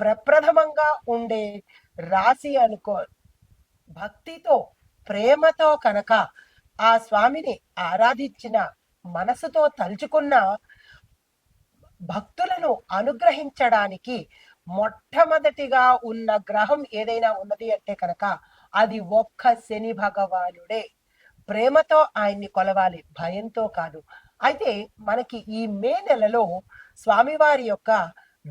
ప్రప్రథమంగా ఉండే రాశి అనుకో భక్తితో ప్రేమతో కనుక ఆ స్వామిని ఆరాధించిన మనసుతో తలుచుకున్న భక్తులను అనుగ్రహించడానికి మొట్టమొదటిగా ఉన్న గ్రహం ఏదైనా ఉన్నది అంటే కనుక అది ఒక్క శని భగవానుడే. ప్రేమతో ఆయన్ని కొలవాలి భయంతో కాదు. అయితే మనకి ఈ మే నెలలో స్వామివారి యొక్క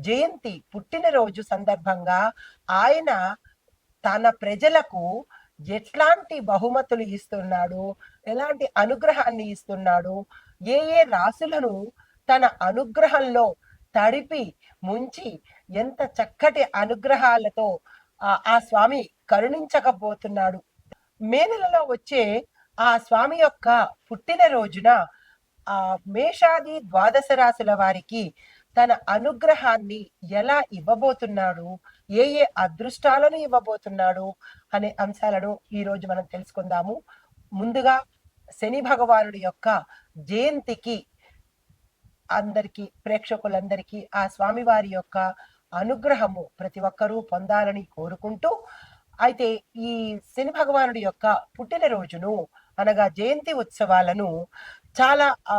జయంతి పుట్టినరోజు సందర్భంగా ఆయన తన ప్రజలకు ఎట్లాంటి బహుమతులు ఇస్తున్నాడు ఎలాంటి అనుగ్రహాన్ని ఇస్తున్నాడు ఏ ఏ రాశులను తన అనుగ్రహంలో తడిపి ముంచి ఎంత చక్కటి అనుగ్రహాలతో ఆ- ఆ స్వామి కరుణించకపోతున్నాడు. మే నెలలో వచ్చే ఆ స్వామి యొక్క పుట్టినరోజున ఆ మేషాది ద్వాదశ రాశుల వారికి తన అనుగ్రహాన్ని ఎలా ఇవ్వబోతున్నాడు? ఏ ఏ అదృష్టాలను ఇవ్వబోతున్నాడు? అనే అంశాలను ఈ రోజు మనం తెలుసుకుందాము. ముందుగా శని భగవానుడి యొక్క జయంతికి అందరికీ ప్రేక్షకులందరికీ ఆ స్వామివారి యొక్క అనుగ్రహము ప్రతి ఒక్కరూ పొందాలని కోరుకుంటూ అయితే ఈ శని భగవానుడి యొక్క పుట్టినరోజును అనగా జయంతి ఉత్సవాలను చాలా ఆ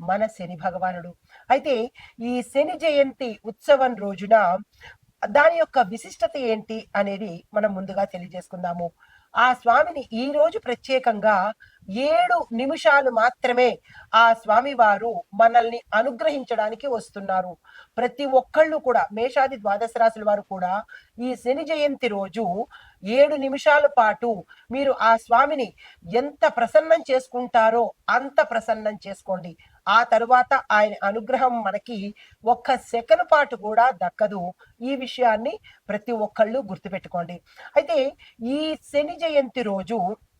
మన శని భగవానుడు. అయితే ఈ శని జయంతి ఉత్సవం రోజున దాని యొక్క విశిష్టత ఏంటి అనేది మనం ముందుగా తెలియజేసుకుందాము. ఆ స్వామిని ఈ రోజు ప్రత్యేకంగా ఏడు నిమిషాలు మాత్రమే ఆ స్వామి వారు మనల్ని అనుగ్రహించడానికి వస్తున్నారు. ప్రతి ఒక్కళ్ళు కూడా మేషాది ద్వాదశ రాశుల వారు కూడా ఈ శని జయంతి రోజు ఏడు నిమిషాల పాటు మీరు ఆ స్వామిని ఎంత ప్రసన్నం చేసుకుంటారో అంత ప్రసన్నం చేసుకోండి. ఆ తరువాత ఆయన అనుగ్రహం మనకి ఒక్క సెకండ్ పాటు కూడా దక్కదు. ఈ విషయాన్ని ప్రతి ఒక్కళ్ళు గుర్తుపెట్టుకోండి. అయితే ఈ శని జయంతి రోజు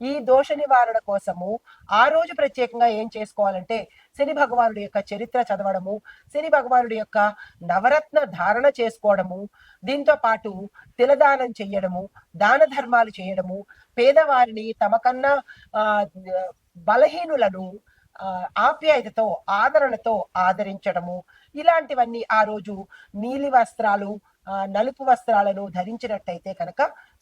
ఈ దోష నివారణ కోసము ఆ రోజు ప్రత్యేకంగా ఏం చేసుకోవాలంటే శని భగవానుడి యొక్క చరిత్ర చదవడము శని భగవానుడి యొక్క నవరత్న ధారణ చేసుకోవడము దీంతో పాటు తిలదానం చేయడము దాన ధర్మాలు చేయడము పేదవారిని తమకన్నా ఆ బలహీనులను ఆప్యాయతతో ఆదరణతో ఆదరించడము. ఇలాంటివన్నీ ఆ రోజు నీలి వస్త్రాలు నలుపు వస్త్రాలను ధరించినట్టయితే కనుక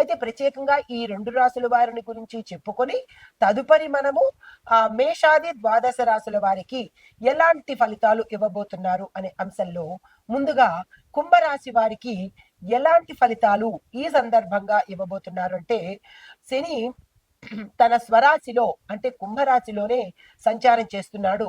అయితే ప్రత్యేకంగా ఈ రెండు రాశుల వారిని గురించి చెప్పుకొని తదుపరి మనము ఆ మేషాది ద్వాదశ రాశుల వారికి ఎలాంటి ఫలితాలు ఇవ్వబోతున్నారు అనే అంశంలో ముందుగా కుంభరాశి వారికి ఎలాంటి ఫలితాలు ఈ సందర్భంగా ఇవ్వబోతున్నారు అంటే శని తన స్వరాశిలో అంటే కుంభరాశిలోనే సంచారం చేస్తున్నాడు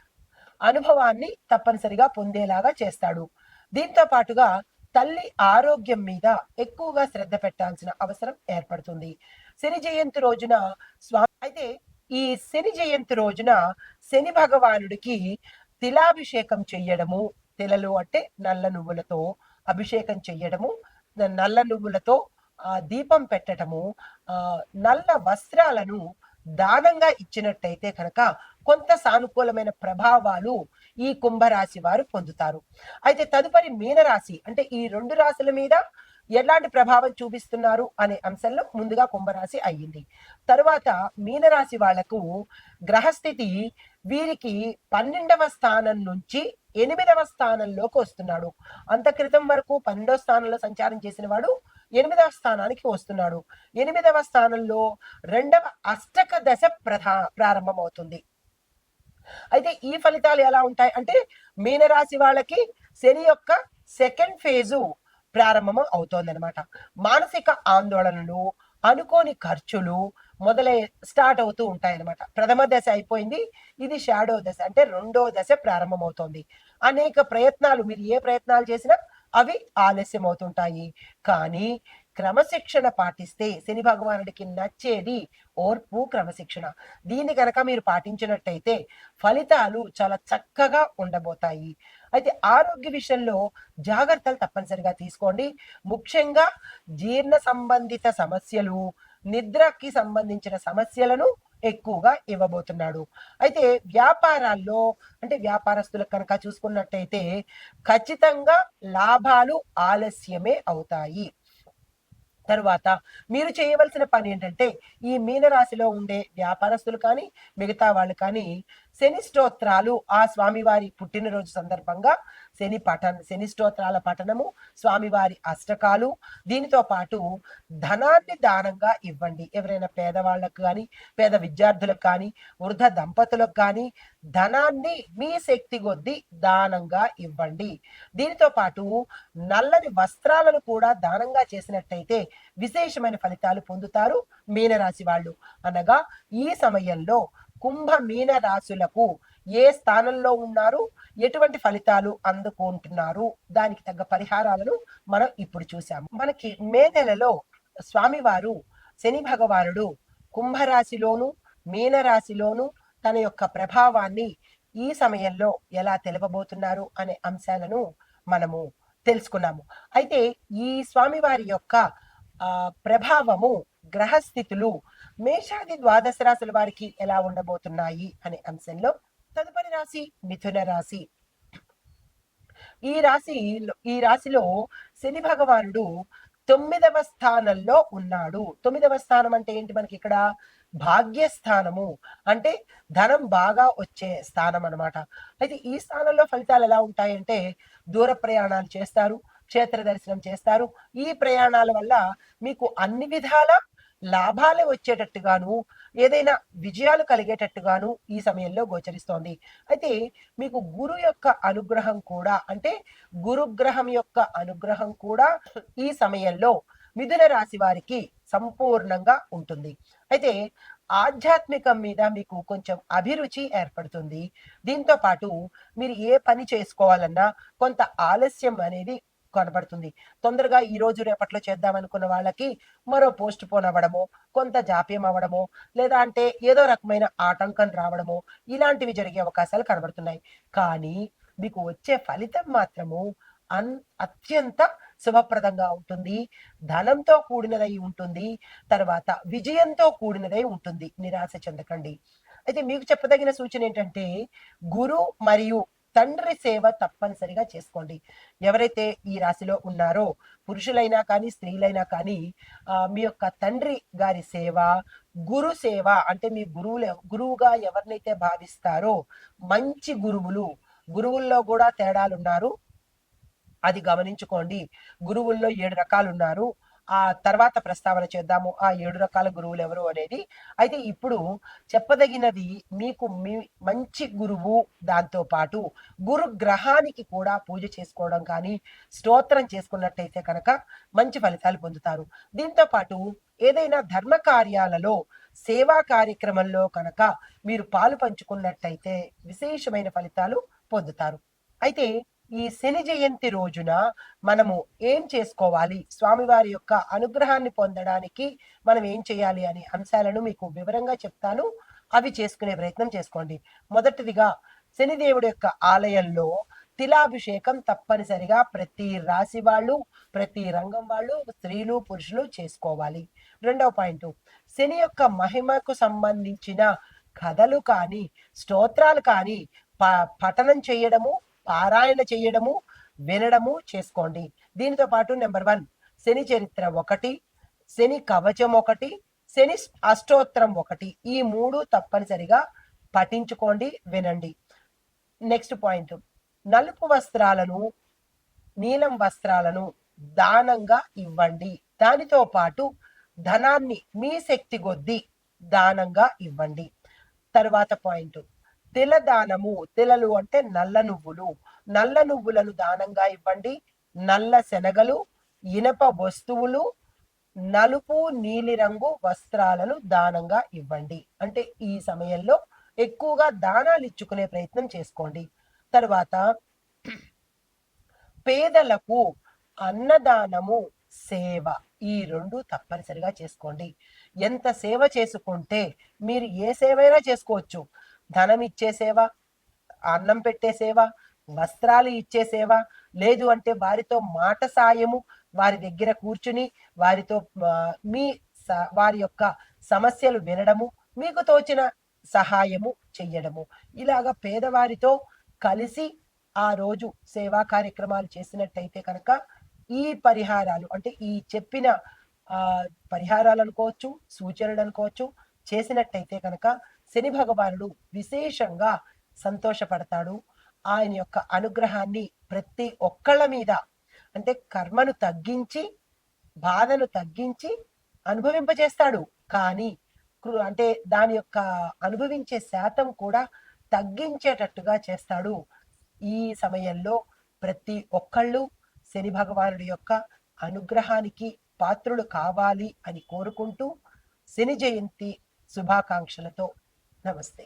అనుభవాన్ని తప్పనిసరిగా పొందేలాగా చేస్తాడు. దీంతో పాటుగా తల్లి ఆరోగ్యం మీద ఎక్కువగా శ్రద్ధ పెట్టాల్సిన అవసరం ఏర్పడుతుంది. శని జయంతి రోజున స్వామి అయితే ఈ శని జయంతి రోజున శని భగవానుడికి తిలాభిషేకం చెయ్యడము తిలలు అంటే నల్ల నువ్వులతో అభిషేకం చెయ్యడము నల్ల నువ్వులతో ఆ దీపం పెట్టడము ఆ నల్ల వస్త్రాలను దానంగా ఇచ్చినట్టయితే కనుక కొంత సానుకూలమైన ప్రభావాలు ఈ కుంభరాశి వారు పొందుతారు. అయితే తదుపరి మీనరాశి అంటే ఈ రెండు రాశుల మీద ఎలాంటి ప్రభావం చూపిస్తున్నారు అనే అంశంలో ముందుగా కుంభరాశి అయ్యింది. తరువాత మీనరాశి వాళ్ళకు గ్రహస్థితి వీరికి పన్నెండవ స్థానం నుంచి ఎనిమిదవ స్థానంలోకి వస్తున్నాడు. అంత క్రితం వరకు పన్నెండవ స్థానంలో సంచారం చేసిన వాడు ఎనిమిదవ స్థానానికి వస్తున్నాడు. ఎనిమిదవ స్థానంలో రెండవ అష్టక దశ ప్రధా ప్రారంభమవుతుంది. అయితే ఈ ఫలితాలు ఎలా ఉంటాయి? అంటే మీనరాశి వాళ్ళకి శని యొక్క సెకండ్ ఫేజు ప్రారంభం అవుతోందనమాట మానసిక ఆందోళనలు అనుకోని ఖర్చులు మొదలై స్టార్ట్ అవుతూ ఉంటాయన్నమాట. ప్రథమ దశ అయిపోయింది. ఇది షాడో దశ. అంటే రెండో దశ ప్రారంభమవుతోంది అనేక ప్రయత్నాలు మీరు ఏ ప్రయత్నాలు చేసినా అవి ఆలస్యం అవుతుంటాయి కానీ క్రమశిక్షణ పాటిస్తే శని భగవానుడికి నచ్చేది ఓర్పు క్రమశిక్షణ. దీన్ని కనుక మీరు పాటించినట్టయితే ఫలితాలు చాలా చక్కగా ఉండబోతాయి. అయితే ఆరోగ్య విషయంలో జాగ్రత్తలు తప్పనిసరిగా తీసుకోండి. ముఖ్యంగా జీర్ణ సంబంధిత సమస్యలు నిద్రకి సంబంధించిన సమస్యలను ఎక్కువగా ఇవ్వబోతున్నాడు. అయితే వ్యాపారాల్లో అంటే వ్యాపారస్తులకు కనుక చూసుకున్నట్టయితే ఖచ్చితంగా లాభాలు ఆలస్యమే అవుతాయి. తర్వాత మీరు చేయవలసిన పని ఏంటంటే ఈ మీనరాశిలో ఉండే వ్యాపారస్తులు కానీ మిగతా వాళ్ళు కానీ శని స్తోత్రాలు ఆ స్వామివారి పుట్టినరోజు సందర్భంగా శని పఠన శని స్తోత్రాల పఠనము స్వామివారి అష్టకాలు. దీనితో పాటు ధనాన్ని దానంగా ఇవ్వండి. ఎవరైనా పేదవాళ్ళకు కానీ పేద విద్యార్థులకు కానీ వృద్ధ దంపతులకు కానీ ధనాన్ని మీ శక్తి కొద్దీ దానంగా ఇవ్వండి. దీనితో పాటు నల్లని వస్త్రాలను కూడా దానంగా చేసినట్టయితే విశేషమైన ఫలితాలు పొందుతారు మీనరాశి వాళ్ళు. అనగా ఈ సమయంలో కుంభ మీన రాశులకు ఏ స్థానంలో ఉన్నారు ఎటువంటి ఫలితాలు అందుకుంటున్నారు? దానికి తగ్గ పరిహారాలను మనం ఇప్పుడు చూసాము మనకి మే నెలలో స్వామివారు శని భగవానుడు కుంభరాశిలోను మీనరాశిలోను తన యొక్క ప్రభావాన్ని ఈ సమయంలో ఎలా తెలపబోతున్నారు అనే అంశాలను మనము తెలుసుకున్నాము. అయితే ఈ స్వామివారి యొక్క ప్రభావము గ్రహస్థితులు మేషాది ద్వాదశ రాశుల వారికి ఎలా ఉండబోతున్నాయి అనే అంశంలో రాశి మిథున రాశి. ఈ రాశి ఈ రాశిలో శని భగవానుడు తొమ్మిదవ స్థానంలో ఉన్నాడు. తొమ్మిదవ స్థానం అంటే ఏంటి మనకి ఇక్కడ? భాగ్యస్థానము. అంటే ధనం బాగా వచ్చే స్థానం అన్నమాట. అయితే ఈ స్థానంలో ఫలితాలు ఎలా ఉంటాయంటే దూర ప్రయాణాలు చేస్తారు క్షేత్ర దర్శనం చేస్తారు. ఈ ప్రయాణాల వల్ల మీకు అన్ని విధాల లాభాలే వచ్చేటట్టుగాను ఏదైనా విజయాలు కలిగేటట్టుగాను ఈ సమయంలో గోచరిస్తోంది. అయితే మీకు గురు యొక్క అనుగ్రహం కూడా అంటే గురుగ్రహం యొక్క అనుగ్రహం కూడా ఈ సమయంలో మిథున రాశి వారికి సంపూర్ణంగా ఉంటుంది. అయితే ఆధ్యాత్మికం మీద మీకు కొంచెం అభిరుచి ఏర్పడుతుంది. దీంతో పాటు మీరు ఏ పని చేసుకోవాలన్నా కొంత ఆలస్యం అనేది కనబడుతుంది తొందరగా ఈ రోజు రేపట్లో చేద్దాం అనుకున్న వాళ్ళకి మరో పోస్ట్ పోన్ అవ్వడమో కొంత జాప్యం అవ్వడమో లేదా అంటే ఏదో రకమైన ఆటంకం రావడమో ఇలాంటివి జరిగే అవకాశాలు కనబడుతున్నాయి. కానీ మీకు వచ్చే ఫలితం మాత్రము అన్ అత్యంత శుభప్రదంగా ఉంటుంది. ధనంతో కూడినదై ఉంటుంది. తర్వాత విజయంతో కూడినదై ఉంటుంది. నిరాశ చెందకండి. అయితే మీకు చెప్పదగిన సూచన ఏంటంటే గురు మరియు తండ్రి సేవ తప్పనిసరిగా చేసుకోండి. ఎవరైతే ఈ రాశిలో ఉన్నారో పురుషులైనా కానీ స్త్రీలైనా కానీ మీ యొక్క తండ్రి గారి సేవ గురు సేవ అంటే మీ గురువులు గురువుగా ఎవరినైతే భావిస్తారో మంచి గురువులు గురువుల్లో కూడా తేడాలు ఉన్నారు అది గమనించుకోండి. గురువుల్లో ఏడు రకాలు ఉన్నారు ఆ తర్వాత ప్రస్తావన చేద్దాము. ఆ ఏడు రకాల గురువులు ఎవరు అనేది. అయితే ఇప్పుడు చెప్పదగినది మీకు మీ మంచి గురువు దాంతో పాటు గురు గ్రహానికి కూడా పూజ చేసుకోవడం కానీ స్తోత్రం చేసుకున్నట్టయితే కనుక మంచి ఫలితాలు పొందుతారు. దీంతో పాటు ఏదైనా ధర్మ కార్యాలలో సేవా కార్యక్రమంలో కనుక మీరు పాలు పంచుకున్నట్టయితే విశేషమైన ఫలితాలు పొందుతారు. అయితే ఈ శని జయంతి రోజున మనము ఏం చేసుకోవాలి? స్వామివారి యొక్క అనుగ్రహాన్ని పొందడానికి మనం ఏం చేయాలి అనే అంశాలను మీకు వివరంగా చెప్తాను. అవి చేసుకునే ప్రయత్నం చేసుకోండి. మొదటిదిగా శనిదేవుడి యొక్క ఆలయంలో తిలాభిషేకం తప్పనిసరిగా ప్రతి రాశి వాళ్ళు ప్రతి రంగం వాళ్ళు స్త్రీలు పురుషులు చేసుకోవాలి. రెండవ పాయింట్. శని యొక్క మహిమకు సంబంధించిన కథలు కానీ స్తోత్రాలు కానీ పఠనం చేయడము పారాయణ చేయడము వినడము చేసుకోండి. దీనితో పాటు నెంబర్ వన్ శని చరిత్ర ఒకటి శని కవచం ఒకటి శని అష్టోత్తరం ఒకటి. ఈ మూడు తప్పనిసరిగా పఠించుకోండి వినండి. నెక్స్ట్ పాయింట్ నలుపు వస్త్రాలను నీలం వస్త్రాలను దానంగా ఇవ్వండి. దానితో పాటు ధనాన్ని మీ శక్తి కొద్దీ దానంగా ఇవ్వండి. తర్వాత పాయింట్ తిలదానము తిలలు అంటే నల్ల నువ్వులు. నల్ల నువ్వులను దానంగా ఇవ్వండి. నల్ల శనగలు ఇనప వస్తువులు నలుపు నీలిరంగు వస్త్రాలను దానంగా ఇవ్వండి. అంటే ఈ సమయంలో ఎక్కువగా దానాలు ఇచ్చుకునే ప్రయత్నం చేసుకోండి. తర్వాత పేదలకు అన్నదానము సేవ ఈ రెండు తప్పనిసరిగా చేసుకోండి. ఎంత సేవ చేసుకుంటే మీరు ఏ సేవైనా చేసుకోవచ్చు. ధనం ఇచ్చే సేవ అన్నం పెట్టే సేవ వస్త్రాలు ఇచ్చే సేవ లేదు అంటే వారితో మాట సాయము వారి దగ్గర కూర్చుని వారితో మీ వారి యొక్క సమస్యలు వినడము మీకు తోచిన సహాయము చెయ్యడము. ఇలాగ పేదవారితో కలిసి ఆ రోజు సేవా కార్యక్రమాలు చేసినట్టయితే కనుక ఈ పరిహారాలు అంటే ఈ చెప్పిన ఆ పరిహారాలు అనుకోవచ్చు సూచనలు అనుకోవచ్చు చేసినట్టయితే కనుక శని భగవానుడు విశేషంగా సంతోషపడతాడు. ఆయన యొక్క అనుగ్రహాన్ని ప్రతి ఒక్కళ్ళ మీద అంటే కర్మను తగ్గించి బాధను తగ్గించి అనుభవింపజేస్తాడు. కానీ అంటే దాని యొక్క అనుభవించే శాతం కూడా తగ్గించేటట్టుగా చేస్తాడు. ఈ సమయంలో ప్రతి ఒక్కళ్ళు శని భగవానుడి యొక్క అనుగ్రహానికి పాత్రులు కావాలి అని కోరుకుంటూ శని జయంతి శుభాకాంక్షలతో నమస్తే